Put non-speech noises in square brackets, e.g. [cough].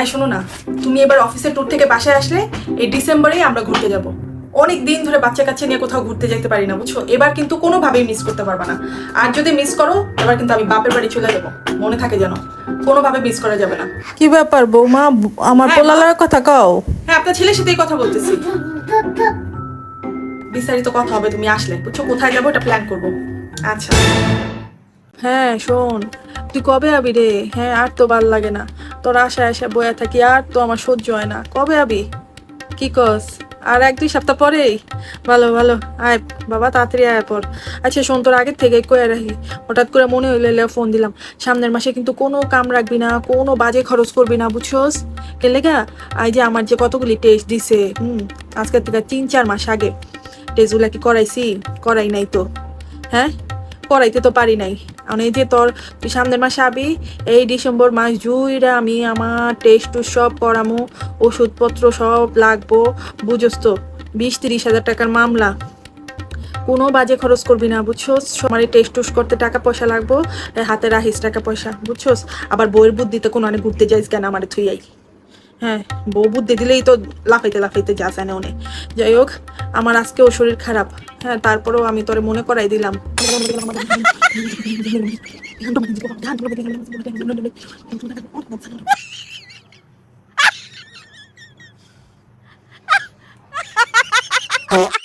I শোনো না তুমি এবার অফিসের ট্যুর থেকে বাসায় আসলে এই ডিসেম্বরেই আমরা ঘুরতে যাব। অনেক দিন ধরে বাচ্চা কাচ্চা নিয়ে কোথাও ঘুরতে যেতে পারি না বুঝছ? এবার কিন্তু কোনোভাবেই মিস করতে পারবা না। আর যদি মিস করো এবার কিন্তু আমি বাপের বাড়ি চলে যাব। মনে থাকে যেন কোনোভাবে মিস করা যাবে না। কি ব্যাপার বৌমা? আমার হ্যাঁ, পোলালার কথা কও। হ্যাঁ আপনার ছেলের সাথেই কথা বলতেছি। বিস্তারিত কথা হবে তুমি আসলে বুঝছ? কোথায় যাব এটা প্ল্যান করব। আচ্ছা। হ্যাঁ শোন তুই কবে আবি রে? হ্যাঁ আর তো ভালো লাগে না। তোর আশা আশা বয়া থাকি আর তো আমার সহ্য হয় না। কবে আবি? কি কস? আর এক দুই সপ্তাহ পরেই? ভালো ভালো। আয়, বাবা, তাড়াতাড়ি আয় পর। আচ্ছা শোন, তোর আগের থেকে কয়ে রাখি। হঠাৎ করে মনে হইলে ফোন দিলাম। সামনের মাসে কিন্তু কোনো কাম রাখবি না, কোনো বাজে খরচ করবি না, বুঝছোস? কেন লেগা? এই যে আমার যে কতগুলি টেস্ট দিছে, হুম আজকের থেকে তিন, চার মাস আগে। টেস্টগুলা কি করাইছি? করাই নাই তো। হ্যাঁ? করাইতে তো পারি নাই। মানে যে তোর সামনের মাসে আবি, এই ডিসেম্বর মাস জুইরা আমি আমার টেস্ট টুস সব করামো ওষুধপত্র সব লাগবো, বুঝোস তো, বিশ তিরিশ হাজার টাকার মামলা। কোনো বাজে খরচ করবি না বুঝছোস আমার টেস্ট টুস করতে টাকা পয়সা লাগবো, হাতে রাখিস টাকা পয়সা বুঝছোস আবার বইয়ের বুদ্ধিতে কোনো অনেক ঘুরতে যাইস কেন আমার থুইয়াই? হ্যাঁ বউ বুধ দিলেই তো লাফাইতে লাফাইতে যা ফ্যানে উনি যাই হোক, আমার আজকেও শরীর খারাপ হ্যাঁ তারপরেও আমি তোরে মনে করাই দিলাম Oh. [laughs]